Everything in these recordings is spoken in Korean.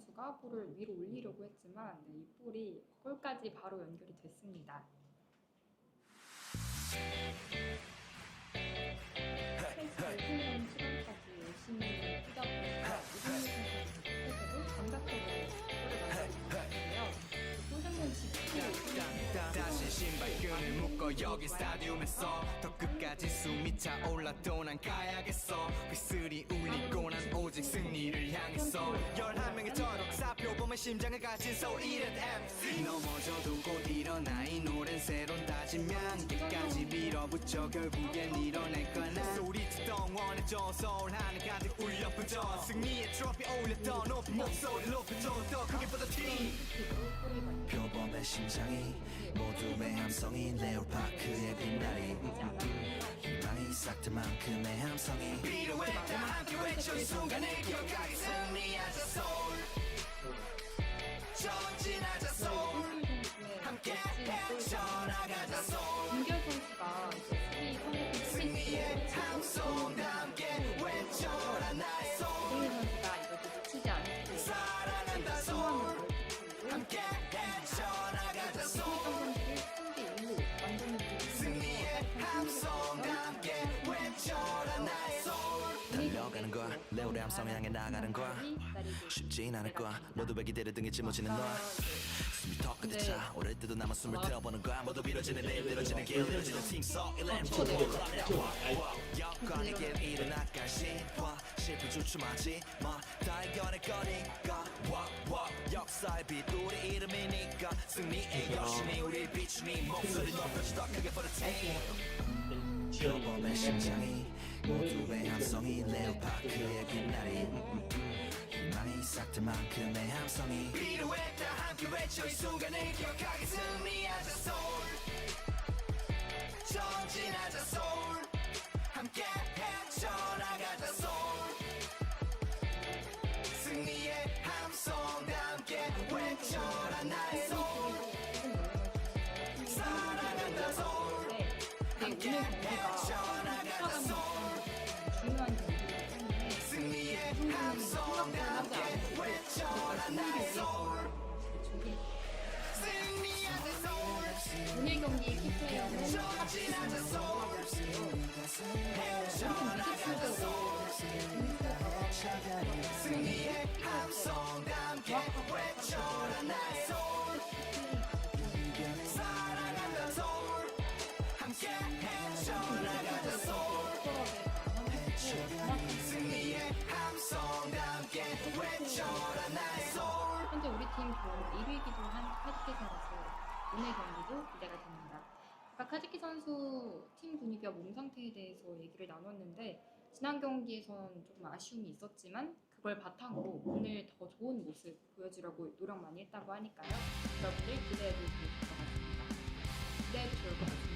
선수가 볼을 위로 올리려고 했지만 네, 이 볼이 골까지 바로 연결이 됐습니다. 신발끈을 묶어 여기 스타디움에서 더 끝까지 숨이 차올라 또 난 가야겠어. 휘슬이 울리고 난 오직 승리를 향했어 열한 명의 터럭 사표 보면 심장을 가진 소울 이른 MC 밀어붙여 결국엔 이뤄낼 거나 소리치던 원해줘 서울 하늘 가득 울려 퍼져 승리의 트로피 올렸던 높은 목소리 높여줘 더 크게 뻗어팀 표범의 심장이 모두의 함성이 레오파크의 빛나리. 희망이 싹트 만큼의 함성이. 필요해 다 함께 외쳐 이 순간을 기억하게 승리하자 서울. 전진하자 서울. 함께 헤쳐나가자 서울 함성과 함께 외쳐라 나의 달려가는 거야. 레오의 함성을 향해 나가는 거야. 쉽진 않을 거야. 모두의 기대를 등에 짊어지는 너야. 숨이 턱 끝에 차 오를 때도 남아 숨을 태워보는 거야 모두 미뤄지는 내일 늘어지는 길 늘어지는 팀서 일렘 여건의 길 일어나갈 시와 실패 주춤하지 마다 이겨낼 거니까 와, 와. 역사의 빛 우리 이름이니까 승리의 여신이 우리 비추니 목소리 높여줘 더 크게 버릇해 표범의 심장이 모두의 함성이 레오파크의 음, 음, 음. 희망이 싹트 만큼의 함성이 필요해 다. 함께 외쳐 이 순간을 기억하게 승리하자 서울 전진하자 서울 함께 헤쳐나가자 서울 승리의 함성과 함께 외쳐라 나의 서울 사랑한다 서울 함께 헤쳐나가자 서 경기 키플레이어는 승리의 함성과 함께 외쳐라 나의 서울 또 1위이기도 한 카즈키 선수 오늘 경기도 기대가 됩니다. 아까 카즈키 선수 팀 분위기와 몸 상태에 대해서 얘기를 나눴는데 지난 경기에선 조금 아쉬움이 있었지만 그걸 바탕으로 오늘 더 좋은 모습 보여주려고 노력 많이 했다고 하니까요. 여러분들 기대해도 좋을 것 같습니다. 기대해도 좋을 것 같습니다.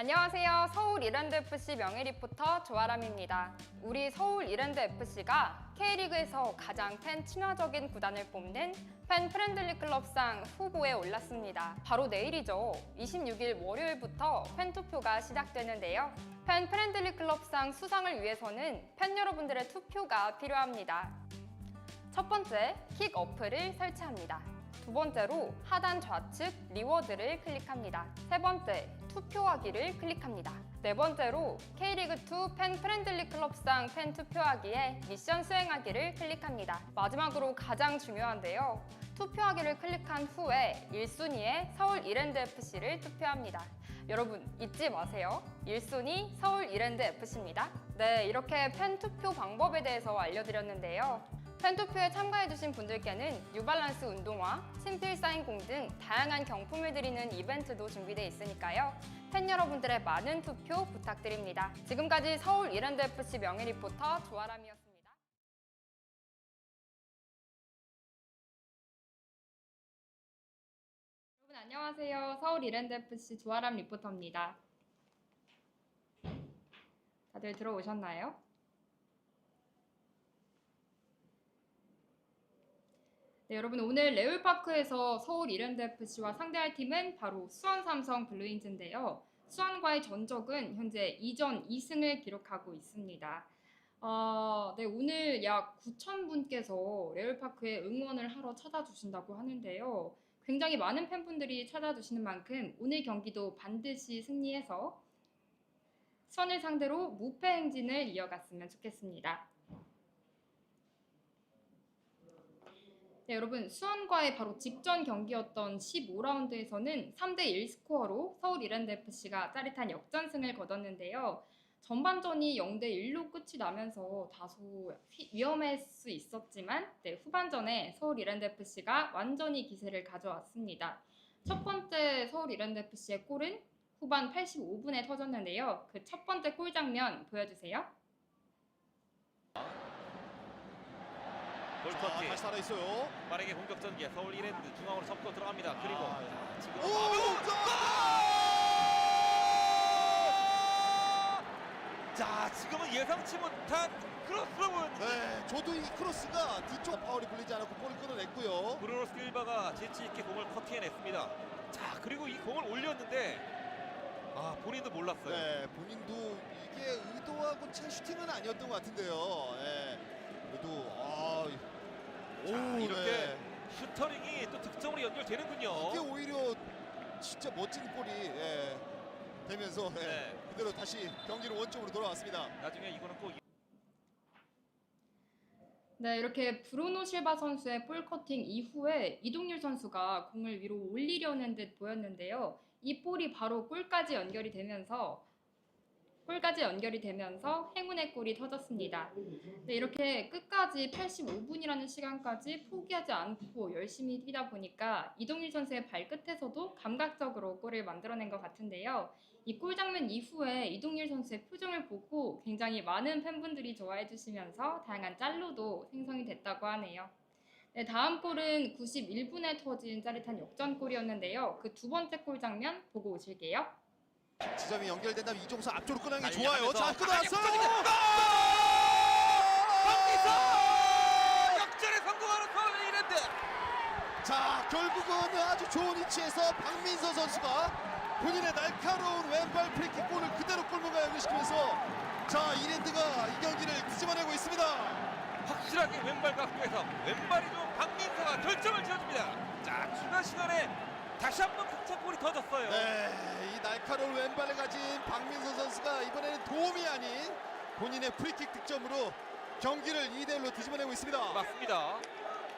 안녕하세요. 서울 이랜드 FC 명예 리포터 조아람입니다. 우리 서울 이랜드 FC가 K리그에서 가장 팬 친화적인 구단을 뽑는 팬 프렌들리 클럽상 후보에 올랐습니다. 바로 내일이죠. 26일 월요일부터 팬 투표가 시작되는데요. 팬 프렌들리 클럽상 수상을 위해서는 팬 여러분들의 투표가 필요합니다. 첫 번째, 킥 어플을 설치합니다. 두 번째로 하단 좌측 리워드를 클릭합니다. 세 번째, 투표하기를 클릭합니다. 네 번째로 K리그2 팬 프렌들리 클럽상 팬 투표하기에 미션 수행하기를 클릭합니다. 마지막으로 가장 중요한데요. 투표하기를 클릭한 후에 1순위에 서울 이랜드 FC를 투표합니다. 여러분 잊지 마세요. 1순위 서울 이랜드 FC입니다. 네, 이렇게 팬 투표 방법에 대해서 알려드렸는데요. 팬투표에 참가해주신 분들께는 뉴발란스 운동화, 친필 사인공 등 다양한 경품을 드리는 이벤트도 준비되어 있으니까요. 팬 여러분들의 많은 투표 부탁드립니다. 지금까지 서울 이랜드 FC 명예 리포터 조아람이었습니다. 여러분 안녕하세요. 서울 이랜드 FC 조아람 리포터입니다. 다들 들어오셨나요? 네, 여러분 오늘 레올파크에서 서울 이랜드 FC와 상대할 팀은 바로 수원 삼성 블루인즈인데요. 수원과의 전적은 현재 2전 2승을 기록하고 있습니다. 어, 네, 오늘 약 9천 분께서 레올파크에 응원을 하러 찾아주신다고 하는데요. 굉장히 많은 팬분들이 찾아주시는 만큼 오늘 경기도 반드시 승리해서 수원을 상대로 무패 행진을 이어갔으면 좋겠습니다. 네, 여러분 수원과의 바로 직전 경기였던 15라운드에서는 3대1 스코어로 서울 이랜드 FC가 짜릿한 역전승을 거뒀는데요. 전반전이 0대1로 끝이 나면서 다소 휘- 위험할 수 있었지만 네, 후반전에 서울 이랜드 FC가 완전히 기세를 가져왔습니다. 첫 번째 서울 이랜드 FC의 골은 후반 85분에 터졌는데요. 그 첫 번째 골 장면 보여주세요. 자, 볼커티 다시 살아있어요. 빠르게 공격 전개 서울 이랜드 중앙으로 접고 들어갑니다. 그리고 아, 지금 오, 자 지금은 예상치 못한 크로스로 보였는데 네, 저도 이 크로스가 뒤쪽 파울이 불리지 않았고 볼을 끌어냈고요. 브루노 스킬바가 재치 있게 공을 커트해냈습니다. 자 그리고 이 공을 올렸는데 아 본인도 몰랐어요. 네, 본인도 이게 의도하고 차 슈팅은 아니었던 것 같은데요. 네, 그래도 아, 오, 자, 이렇게 네. 슈터링이 또 득점으로 연결되는군요. 이게 오히려 진짜 멋진 골이 예, 되면서 예, 네. 그대로 다시 경기를 원점으로 돌아왔습니다. 나중에 이거는 꼭 네, 이렇게 브루노 실바 선수의 볼 커팅 이후에 이동률 선수가 공을 위로 올리려는 듯 보였는데요. 이 볼이 바로 골까지 연결이 되면서 골까지 연결이 되면서 행운의 골이 터졌습니다. 네, 이렇게 끝까지 85분이라는 시간까지 포기하지 않고 열심히 뛰다 보니까 이동일 선수의 발끝에서도 감각적으로 골을 만들어낸 것 같은데요. 이 골 장면 이후에 이동일 선수의 표정을 보고 굉장히 많은 팬분들이 좋아해 주시면서 다양한 짤로도 생성이 됐다고 하네요. 네, 다음 골은 91분에 터진 짜릿한 역전골이었는데요. 그 두 번째 골 장면 보고 오실게요. 지점이 연결된다면 이종수 앞쪽으로 끊는 게 좋아요. 자, 강하게 끊어놨어요. 박기서 역전에 성공하는 서울 이랜드. 자 결국은 아주 좋은 위치에서 박민서 선수가 본인의 날카로운 왼발 프리킥 골을 그대로 골문가 연결시키면서 자 이랜드가 이 경기를 뒤집어내고 있습니다. 확실하게 왼발 각도에서 왼발이 좋은 박민서가 결정을 지어줍니다. 자 추가 시간에 다시 한번 극찬골이 터졌어요. 네, 이 날카로운 왼발을 가진 박민서 선수가 이번에는 도움이 아닌 본인의 프리킥 득점으로 경기를 2대1로 뒤집어내고 있습니다. 맞습니다.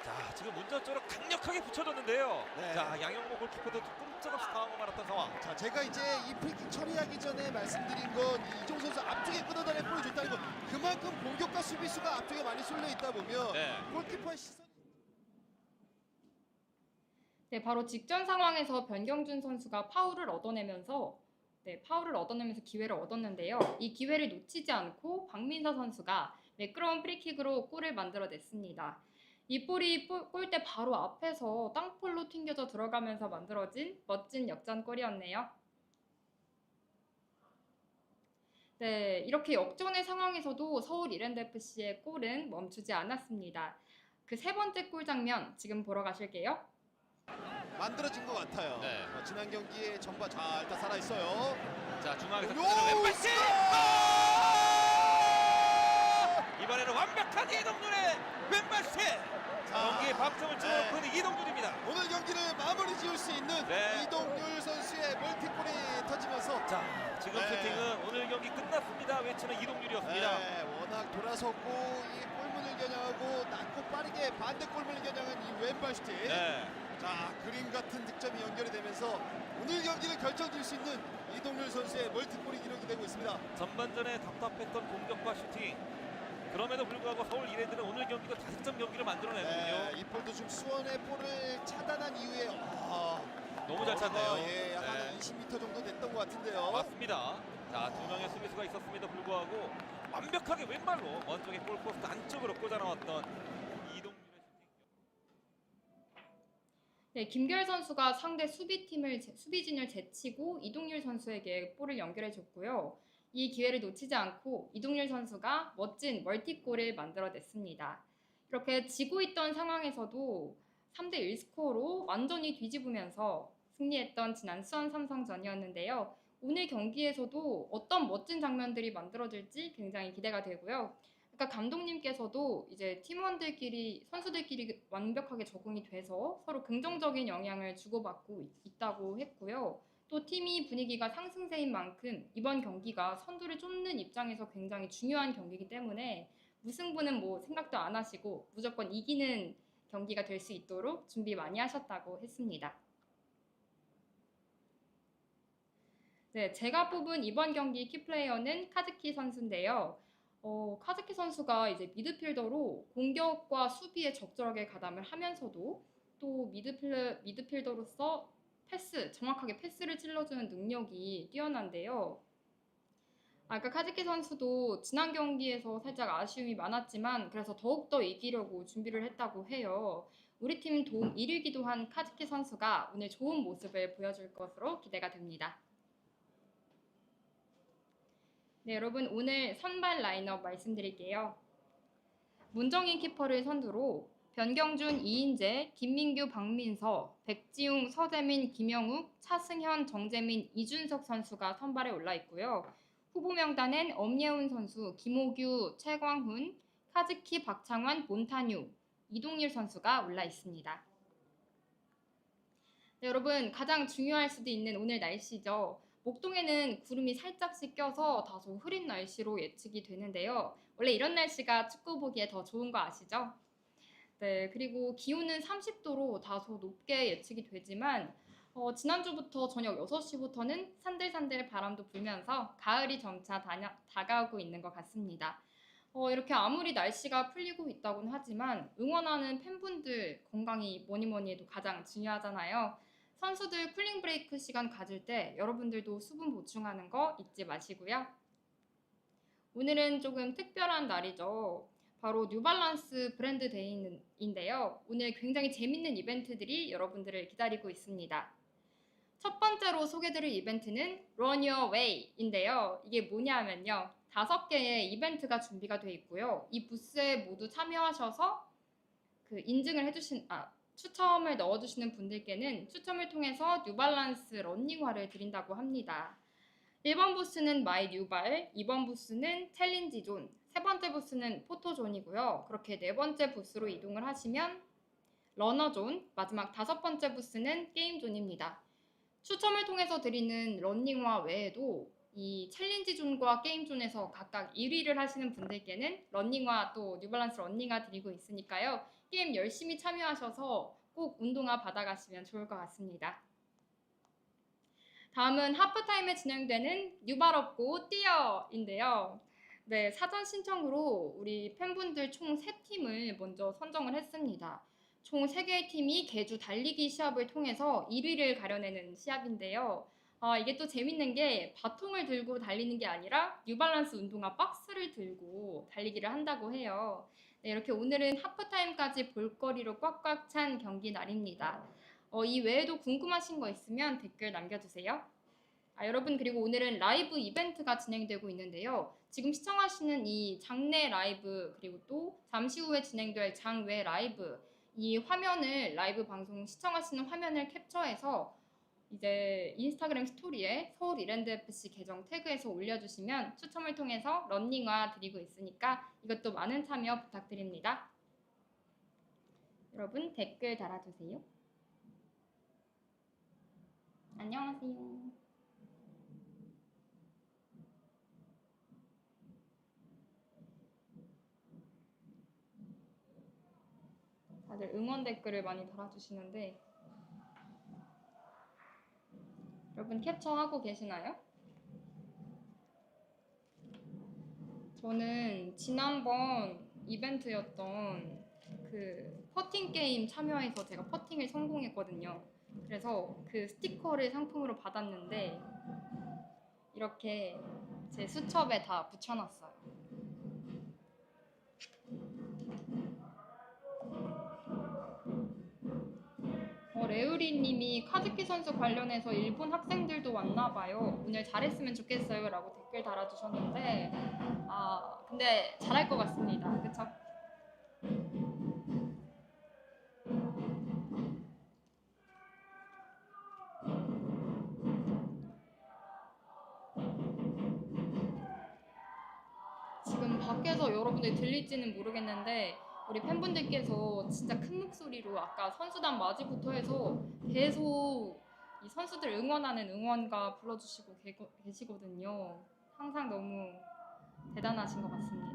자 지금 문전적으로 강력하게 붙여줬는데요. 네. 자 양영모 골키퍼도 꼼짝없이 당하고 말았던 상황. 자, 제가 이제 이 프리킥 처리하기 전에 말씀드린 건 이종 선수 앞쪽에 끊어다내 볼을 줬다는 건 그만큼 공격과 수비수가 앞쪽에 많이 쏠려 있다 보면 네. 골키퍼의 시선 네, 바로 직전 상황에서 변경준 선수가 파울을 얻어내면서 네, 파울을 얻어내면서 기회를 얻었는데요. 이 기회를 놓치지 않고 박민서 선수가 매끄러운 프리킥으로 골을 만들어냈습니다. 이 볼이 볼- 골대 바로 앞에서 땅볼로 튕겨져 들어가면서 만들어진 멋진 역전골이었네요. 네, 이렇게 역전의 상황에서도 서울 이랜드 FC의 골은 멈추지 않았습니다. 그 세 번째 골 장면 지금 보러 가실게요. 만들어진 것 같아요. 네. 어, 지난 경기에 전반 자 일단 살아 있어요. 자 중앙에서 요! 그대로 왼발 슛! 골! 이번에는 완벽하게 이동률의 왼발 슛! 자, 경기의 방점을 네. 찍어놓고 있는 이동률입니다. 오늘 경기를 마무리 지을 수 있는 네. 이동률 선수의 멀티골이 터지면서 자 지금 네. 슈팅은 오늘 경기 끝났습니다. 외치는 이동률이었습니다. 네, 워낙 돌아섰고 이 골문을 겨냥하고 낮고 빠르게 반대 골문을 겨냥한 이 왼발 슈팅. 네. 자 그림 같은 득점이 연결이 되면서 오늘 경기를 결정질 수 있는 이동률 선수의 멀티골이 기록이 되고 있습니다. 전반전에 답답했던 공격과 슈팅. 그럼에도 불구하고 서울 이랜드는 오늘 경기도 다득점 경기를 만들어내는군요. 네, 이 볼도 지금 수원의 볼을 차단한 이후에 아, 너무 잘 찼네요. 예, 약간 네. 20m 정도 됐던 것 같은데요. 맞습니다. 자, 두 명의 수비수가 있었음에도 불구하고 완벽하게 왼발로 먼쪽의 골포스트 안쪽으로 꽂아 나왔던 이동률의 슈팅. 네, 김결 선수가 상대 수비팀을 제- 수비진을 제치고 이동률 선수에게 볼을 연결해 줬고요. 이 기회를 놓치지 않고 이동률 선수가 멋진 멀티골을 만들어냈습니다. 이렇게 지고 있던 상황에서도 3대 1 스코어로 완전히 뒤집으면서 승리했던 지난 수원 삼성전이었는데요. 오늘 경기에서도 어떤 멋진 장면들이 만들어질지 굉장히 기대가 되고요. 그러니까 감독님께서도 이제 팀원들끼리 선수들끼리 완벽하게 적응이 돼서 서로 긍정적인 영향을 주고받고 있- 있다고 했고요. 또 팀이 분위기가 상승세인 만큼 이번 경기가 선두를 쫓는 입장에서 굉장히 중요한 경기이기 때문에 무승부는 뭐 생각도 안 하시고 무조건 이기는 경기가 될 수 있도록 준비 많이 하셨다고 했습니다. 네, 제가 뽑은 이번 경기 키플레이어는 카즈키 선수인데요. 어, 카즈키 선수가 이제 미드필더로 공격과 수비에 적절하게 가담을 하면서도 또 미드필, 미드필더로서 패스, 정확하게 패스를 찔러주는 능력이 뛰어난데요. 아까 카즈키 선수도 지난 경기에서 살짝 아쉬움이 많았지만 그래서 더욱더 이기려고 준비를 했다고 해요. 우리 팀 도움 1위기도 한 카즈키 선수가 오늘 좋은 모습을 보여줄 것으로 기대가 됩니다. 네, 여러분 오늘 선발 라인업 말씀드릴게요. 문정인 키퍼를 선두로 변경준, 이인재, 김민규, 박민서, 백지웅, 서재민, 김영욱, 차승현, 정재민, 이준석 선수가 선발에 올라 있고요. 후보 명단엔 엄예훈 선수, 김호규, 최광훈, 카즈키, 박창환, 몬타뉴, 이동일 선수가 올라 있습니다. 네, 여러분 가장 중요할 수도 있는 오늘 날씨죠. 목동에는 구름이 살짝씩 껴서 다소 흐린 날씨로 예측이 되는데요. 원래 이런 날씨가 축구 보기에 더 좋은 거 아시죠? 네, 그리고 기온은 30도로 다소 높게 예측이 되지만 어, 지난주부터 저녁 6시부터는 산들산들 바람도 불면서 가을이 점차 다냐, 다가오고 있는 것 같습니다. 어, 이렇게 아무리 날씨가 풀리고 있다고는 하지만 응원하는 팬분들 건강이 뭐니 뭐니 해도 가장 중요하잖아요. 선수들 쿨링 브레이크 시간 가질 때 여러분들도 수분 보충하는 거 잊지 마시고요. 오늘은 조금 특별한 날이죠. 바로 뉴발란스 브랜드 데이인데요. 오늘 굉장히 재밌는 이벤트들이 여러분들을 기다리고 있습니다. 첫 번째로 소개드릴 이벤트는 Run Your Way인데요. 이게 뭐냐면요. 다섯 개의 이벤트가 준비가 되어 있고요. 이 부스에 모두 참여하셔서 그 인증을 해주신, 아, 추첨을 넣어주시는 분들께는 추첨을 통해서 뉴발란스 러닝화를 드린다고 합니다. 1번 부스는 마이 뉴발, 2번 부스는 챌린지 존, 세 번째 부스는 포토존이고요. 그렇게 네 번째 부스로 이동을 하시면 러너존, 마지막 다섯 번째 부스는 게임존입니다. 추첨을 통해서 드리는 러닝화 외에도 이 챌린지 존과 게임 존에서 각각 1위를 하시는 분들께는 러닝화 또 뉴발란스 러닝화 드리고 있으니까요. 게임 열심히 참여하셔서 꼭 운동화 받아가시면 좋을 것 같습니다. 다음은 하프타임에 진행되는 뉴발 없고 뛰어인데요. 네, 사전 신청으로 우리 팬분들 총 3팀을 먼저 선정을 했습니다. 총 3개의 팀이 개주 달리기 시합을 통해서 1위를 가려내는 시합인데요. 아, 이게 또 재밌는 게 바통을 들고 달리는 게 아니라 뉴발란스 운동화 박스를 들고 달리기를 한다고 해요. 네, 이렇게 오늘은 하프타임까지 볼거리로 꽉꽉 찬 경기 날입니다. 어, 이 외에도 궁금하신 거 있으면 댓글 남겨주세요. 아, 여러분 그리고 오늘은 라이브 이벤트가 진행되고 있는데요. 지금 시청하시는 이 장내 라이브 그리고 또 잠시 후에 진행될 장외 라이브 이 화면을 라이브 방송 시청하시는 화면을 캡처해서 이제 인스타그램 스토리에 서울 이랜드 FC 계정 태그해서 올려주시면 추첨을 통해서 런닝화 드리고 있으니까 이것도 많은 참여 부탁드립니다. 여러분 댓글 달아주세요. 안녕하세요. 다들 응원 댓글을 많이 달아주시는데 여러분 캡처하고 계시나요? 저는 지난번 이벤트였던 그 퍼팅 게임 참여해서 제가 퍼팅을 성공했거든요. 그래서 그 스티커를 상품으로 받았는데 이렇게 제 수첩에 다 붙여놨어요. 레우리님이 카즈키 선수 관련해서 일본 학생들도 왔나 봐요. 오늘 잘했으면 좋겠어요라고 댓글 달아주셨는데 아 근데 잘할 것 같습니다. 그쵸? 지금 밖에서 여러분들 들릴지는 모르겠는데 우리 팬분들께서 진짜 큰 목소리로 아까 선수단 맞이부터 해서 계속 이 선수들 응원하는 응원가 불러주시고 계, 계시거든요. 항상 너무 대단하신 것 같습니다.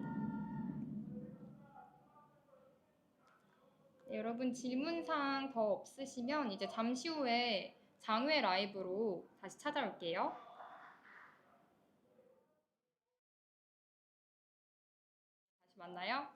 네, 여러분 질문사항 더 없으시면 이제 잠시 후에 장외 라이브로 다시 찾아올게요. 다시 만나요.